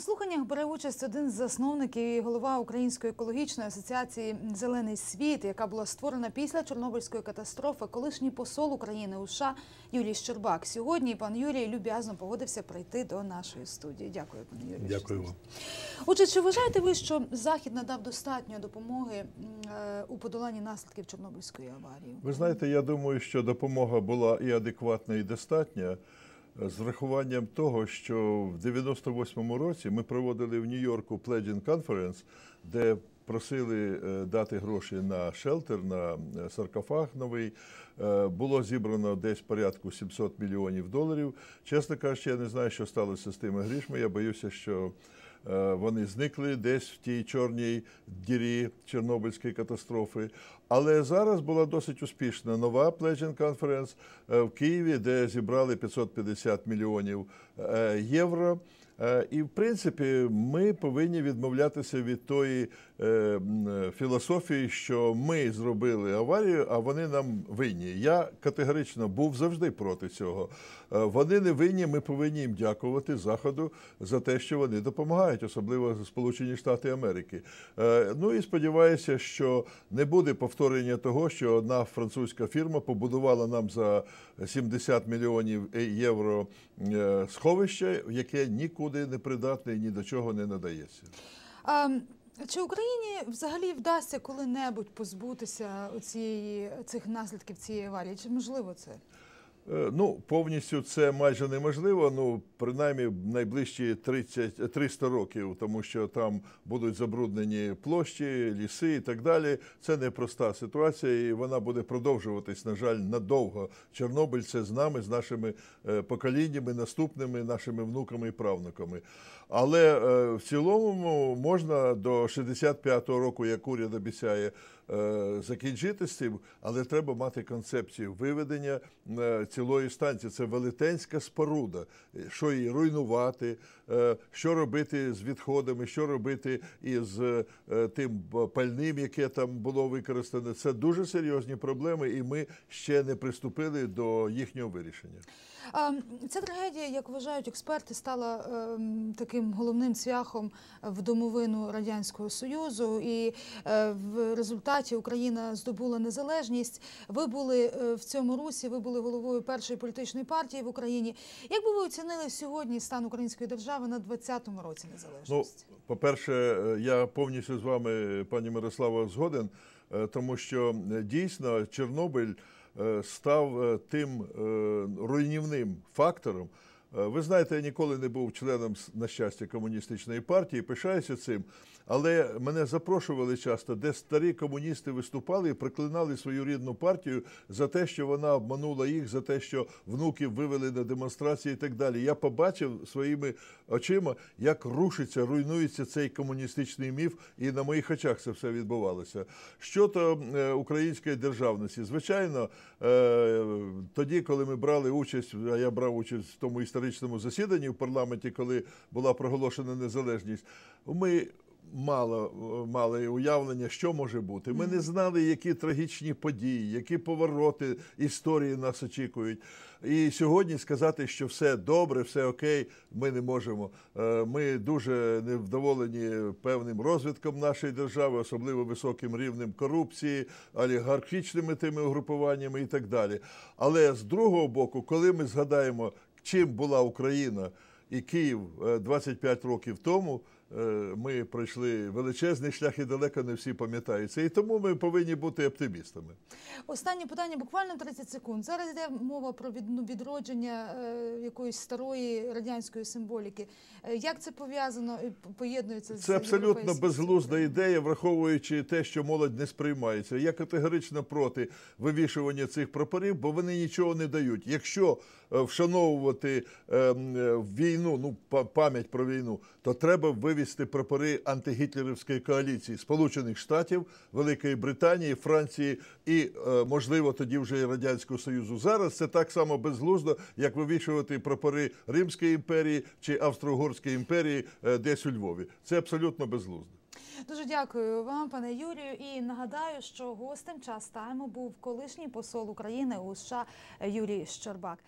У слуханнях бере участь один з засновників і голова Української екологічної асоціації Зелений світ, яка була створена після Чорнобильської катастрофи, колишній посол України у США Юрій Щербак. Сьогодні пан Юрій люб'язно погодився прийти до нашої студії. Дякую, пане Юрію. що Дякую вам. Отже, чи вважаєте ви, що Захід надав достатньо допомоги е, у подоланні наслідків Чорнобильської аварії? Ви знаєте, я думаю, що допомога була і адекватна, і достатня. З врахуванням того, що в 98-му році ми проводили в Нью-Йорку Pledging Conference, де просили е, дати гроші на шелтер, на е, саркофаг новий. Е, Було зібрано десь порядку 700 мільйонів доларів. Чесно кажучи, я не знаю, що сталося з тими грішми. Я боюся, що вони зникли десь в тій чорній дірі Чорнобильської катастрофи. Але зараз була досить успішна нова Pledging Conference е, в Києві, де зібрали 550 мільйонів е, євро. Е, І в принципі ми повинні відмовлятися від тої е, філософії, що ми зробили аварію, а вони нам винні. Я категорично був завжди проти цього. Е, Вони не винні. Ми повинні їм дякувати Заходу за те, що вони допомагають, особливо Сполучені Штати Америки. Е, Ну і сподіваюся, що не буде повторення того, що одна французька фірма побудувала нам за 70 мільйонів євро е, сховище, яке нікуди не придатне і ні до чого не надається. А, чи Україні взагалі вдасться коли-небудь позбутися цієї цих наслідків цієї аварії? Чи можливо це? Е, Ну, повністю це майже неможливо. Ну, принаймні, найближчі 30, 300 років, тому що там будуть забруднені площі, ліси і так далі. Це непроста ситуація, і вона буде продовжуватись, на жаль, надовго. Чорнобиль це з нами, з нашими е, поколіннями, наступними, нашими внуками і правнуками. Але е, в цілому можна до 65-го року, як уряд обіцяє, е, закінчити з цим, але треба мати концепцію виведення е, цілої станції. Це велетенська споруда. Що її руйнувати, що робити з відходами, що робити із тим пальним, яке там було використане. Це дуже серйозні проблеми, і ми ще не приступили до їхнього вирішення. Ця трагедія, як вважають експерти, стала ем, таким головним цвяхом в домовину радянського союзу, і е, в результаті Україна здобула незалежність. Ви були е, в цьому русі, ви були головою першої політичної партії в Україні. Як би ви оцінили сьогодні стан української держави на 20-му році Ну, по-перше, е, я повністю з вами, пані Мирослава, згоден, тому що дійсно Чорнобиль став е, тим е, руйнівним фактором. Е, Ви знаєте, я ніколи не був членом на щастя комуністичної партії, пишаюся цим. Але мене запрошували часто, де старі комуністи виступали і проклинали свою рідну партію за те, що вона обманула їх, за те, що внуків вивели на демонстрації і так далі. Я побачив своїми очима, як рушиться, руйнується цей комуністичний міф, і на моїх очах це все відбувалося. Щодо е, української державності, звичайно, е, тоді, коли ми брали участь, а я брав участь в тому історичному засіданні в парламенті, коли була проголошена незалежність, ми мало мали уявлення, що може бути. Ми не знали, які трагічні події, які повороти історії нас очікують. І сьогодні сказати, що все добре, все окей, ми не можемо. Е, Ми дуже невдоволені певним розвитком нашої держави, особливо високим рівнем корупції, олігархічними тими угрупуваннями і так далі. Але з другого боку, коли ми згадаємо, чим була Україна і Київ е, 25 років тому. е, Ми пройшли величезний шлях і далеко не всі пам'ятають це. І тому ми повинні бути оптимістами. Останнє питання, буквально 30 секунд. Зараз йде мова про ну, відродження е, якоїсь старої радянської символіки. Е, як це пов'язано і поєднується з Це абсолютно безглузда ідея, враховуючи те, що молодь не сприймається. Я категорично проти вивішування цих прапорів, бо вони нічого не дають. Якщо е, вшановувати е, м, е, війну, ну па- пам'ять про війну, то треба вивісти прапори антигітлерівської коаліції Сполучених Штатів, Великої Британії, Франції і, е, можливо, тоді вже і Радянського Союзу. Зараз це так само безглуздо, як вивішувати прапори Римської імперії чи Австро-Угорської імперії е, десь у Львові. Це абсолютно безглуздо. Дуже дякую вам, пане Юрію. І нагадаю, що гостем час тайму був колишній посол України у США Юрій Щербак.